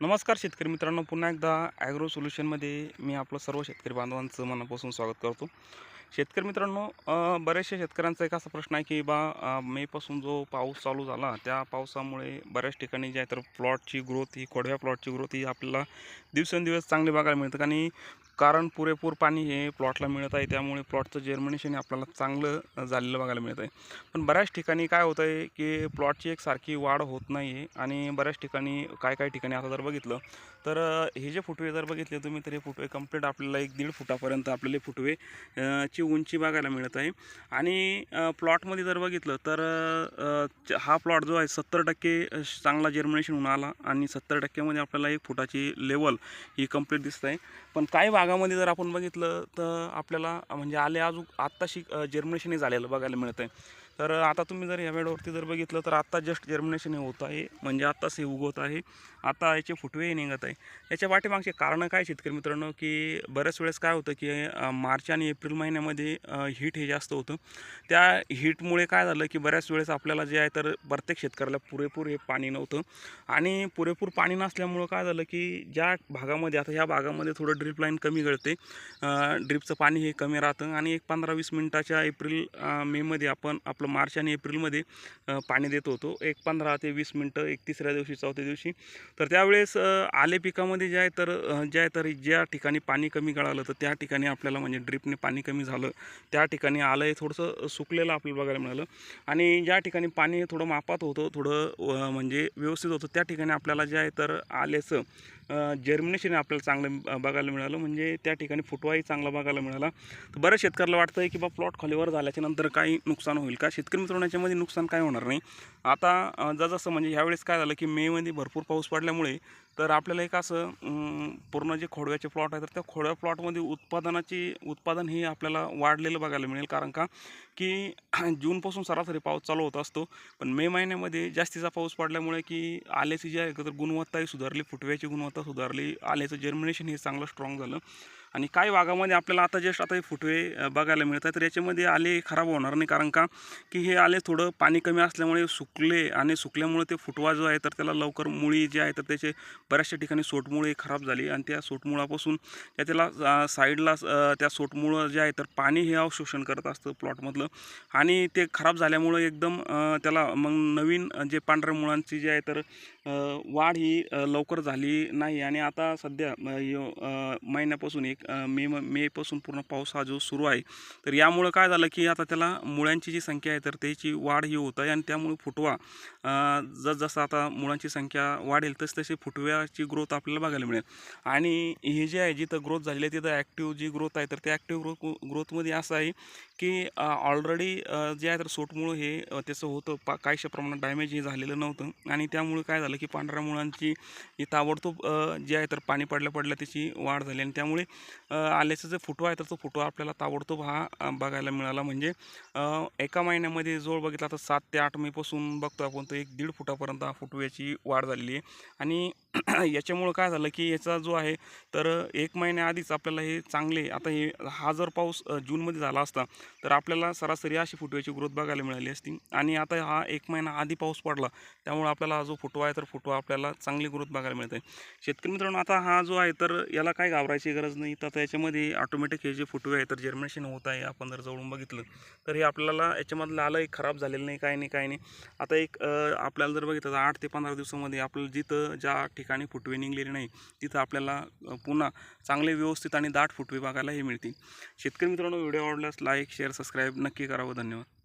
नमस्कार शेतकरी मित्रांनो पुन्हा एकदा ॲग्रो सोल्युशनमध्ये मी आपलं सर्व शेतकरी बांधवांचं मनापासून स्वागत करतो. शेतकरी मित्रांनो बऱ्याचशा शेतकऱ्यांचा एक असा प्रश्न आहे की बा मेपासून जो पाऊस चालू झाला त्या पावसामुळे बऱ्याच ठिकाणी जे आहे तर प्लॉटची ग्रोथ ही खोडव्या प्लॉटची ग्रोथ ही आपल्याला दिवसेंदिवस चांगली बघायला मिळतं. आणि कारण पुरेपूर पाणी हे प्लॉटला मिळत आहे त्यामुळे प्लॉटचं जर्मिनेशन हे आपल्याला चांगलं झालेलं बघायला मिळत आहे. पण बऱ्याच ठिकाणी काय होतं आहे की प्लॉटची एक सारखी वाढ होत नाही आहे. आणि बऱ्याच ठिकाणी काय काय ठिकाणी आता जर बघितलं तर हे जे फुटवे जर बघितले तुम्ही तर हे फुटवे कंप्लीट आपल्याला एक दीड फुटापर्यंत आपल्याला फुटवे ची ची उंची बघायला मिळत आहे. आणि प्लॉटमध्ये जर बघितलं तर हा प्लॉट जो आहे सत्तर टक्के चांगला जर्मिनेशन होऊन आला आणि सत्तर टक्क्यामध्ये आपल्याला एक फुटाची लेवल ही कंप्लीट दिसत आहे. पण काही भागामध्ये जर आपण बघितलं तर आपल्याला म्हणजे आले अजून आत्ताशी जर्मिनेशनही झालेलं बघायला मिळत आहे. तर आता तुम्ही जर या वेळेवरती जर बघितलं तर आत्ता जस्ट जर्मिनेशन हे होत आहे. म्हणजे आत्ताच हे उगवत आहे. आता याचे फुटवेही निघत आहे. याच्या पाठीमागचे कारणं काय शेतकरी मित्रांनो? की बऱ्याच वेळेस काय होतं की मार्च आणि एप्रिल महिन्यामध्ये हीट हे जास्त होतं. त्या हीटमुळे काय झालं की बऱ्याच वेळेस आपल्याला जे आहे तर प्रत्येक शेतकऱ्याला पुरेपूर हे पाणी नव्हतं. आणि पुरेपूर पाणी नसल्यामुळं काय झालं की ज्या भागामध्ये आता ह्या भागामध्ये थोडं ड्रिप लाईन कमी गळते ड्रिपचं पाणी हे कमी राहतं. आणि एक पंधरा वीस मिनटाच्या एप्रिल मेमध्ये आपण आपलं मार्च आणि एप्रिलमध्ये पाणी देत होतो. एक पंधरा ते वीस मिनटं एक तिसऱ्या दिवशी चौथ्या दिवशी. तर त्यावेळेस आले पिकामध्ये जे आहे तर जे आहे तर ज्या ठिकाणी पाणी कमी गळालं तर त्या ठिकाणी आपल्याला म्हणजे ड्रिपने पाणी कमी झालं. त्या ठिकाणी आलं हे थोडंसं सुकलेलं आपल्याला बघायला मिळालं. आणि ज्या ठिकाणी पाणी थोडं मापात होतं थोडं म्हणजे व्यवस्थित होतं त्या ठिकाणी आपल्याला जे आहे तर आल्याचं जर्मिनेशन आपल्याला चांगलं बघायला मिळालं. म्हणजे त्या ठिकाणी फुटवाही चांगला बघायला मिळाला. तर बऱ्याच शेतकऱ्याला वाटतं की बा प्लॉट खालीवर झाल्याच्यानंतर काही नुकसान होईल का? शेतकरी मित्रांनो याच्यामध्ये नुकसान काय होणार नाही. आता जसं म्हणजे ह्यावेळेस काय झालं की मेमध्ये भरपूर पाऊस पडल्यामुळे तर आपल्याला एक असं पूर्ण जे खोडव्याचे प्लॉट आहे तर त्या खोडव्या प्लॉटमध्ये उत्पादनाची उत्पादन हे आपल्याला वाढलेलं बघायला मिळेल. कारण का? की जूनपासून सरासरी पाऊस चालू होत असतो. पण मे महिन्यामध्ये जास्तीचा पाऊस पडल्यामुळे की आल्याची जी आहे तर गुणवत्ताही सुधारली फुटव्याची गुणवत्ता सुधारली आल्याचं जर्मिनेशन हे चांगलं स्ट्रॉंग झालं. आणि काही भागामध्ये आपल्याला आता जस्ट आता हे फुटवे बघायला बघायला मिळतात तर याच्यामध्ये आले खराब होणार नाही. कारण का? की हे आले थोडं पाणी कमी असल्यामुळे सुकले आणि सुकल्यामुळे ते फुटवा जो आहे तर त्याला लवकर मुळी जी आहे तर त्याचे बऱ्याचशा ठिकाणी सोटमुळे खराब झाली आणि त्या सोटमुळापासून त्या त्याला साईडला त्या सोटमुळं जे आहे तर पाणी हे अवशोषण करत असतं प्लॉटमधलं. आणि ते खराब झाल्यामुळं एकदम त्याला मग नवीन जे पांढऱ्या मुळांची जी आहे तर वाढ ही लवकर झाली नाही. आणि आता सध्या यो- महिन्यापासून एक मे म- मेपासून पूर्ण पाऊस हा जो सुरू आहे तर यामुळं काय झालं की आता त्याला मुळ्यांची जी संख्या आहे तर त्याची वाढ ही होत आहे आणि त्यामुळे फुटवा जसजसं आता मुळांची संख्या वाढेल तस तशी फुटव्याची ग्रोथ आपल्याला बघायला मिळेल. आणि हे जे आहे जिथं ग्रोथ झालेली आहे तिथं ॲक्टिव्ह जी ग्रोथ आहे तर त्या ॲक्टिव्ह ग्रोथ ग्रोथमध्ये असं आहे की ऑलरेडी जे आहे तर सोटमुळं हे त्याचं होतं. पा काहीशा प्रमाणात डॅमेज हे झालेलं नव्हतं. आणि त्यामुळे काय झालं की पांढऱ्या मुळांची ही ताबडतोब जे आहे तर पाणी पडल्या पडल्या त्याची वाढ झाली. आणि त्यामुळे आल्याचा जो फुटवा आहे तर तो फुटवा आपल्याला ताबडतोब हा बघायला मिळाला. म्हणजे एका महिन्यामध्ये जवळ बघितला तर सात ते आठ मेपासून बघतो आपण तर एक दीड फुटापर्यंत हा फुटव्याची वाढ झालेली आहे. आणि याच्यामुळं काय झालं की याचा जो आहे तर एक महिन्याआधीच आपल्याला हे चांगले आता हे हा जर पाऊस जूनमध्ये झाला असता तर आपल्याला सरासरी अशी फुटव्याची ग्रोथ बघायला मिळाली असती. आणि आता हा एक महिना आधी पाऊस पडला त्यामुळे आपल्याला हा जो फुटवा आहे तर फुटवा आपल्याला चांगली ग्रोथ बघायला मिळते. शेतकरी मित्रांनो आता हा जो आहे तर याला काय घाबरायची गरज नाही. तर आता याच्यामध्ये ऑटोमॅटिक हे जे फुटवे आहे तर जर्मिनेशन होत आहे आपण जर जवळून बघितलं तर हे आपल्याला याच्यामधलं आलं एक खराब झालेलं नाही काय नाही काय नाही. आता एक आपल्याला जर बघितलं तर आठ ते पंधरा दिवसामध्ये आपल्याला जिथं ज्या ठिकाणी फुटवे निघलेले नाही. तिथं आपल्याला पुन्हा चांगले व्यवस्थित आणि दाट फुटवे बघायलाही मिळतील. शेतकरी मित्रांनो व्हिडिओ आवडल्यास लाईक शेअर सबस्क्राईब नक्की करावं धन्यवाद.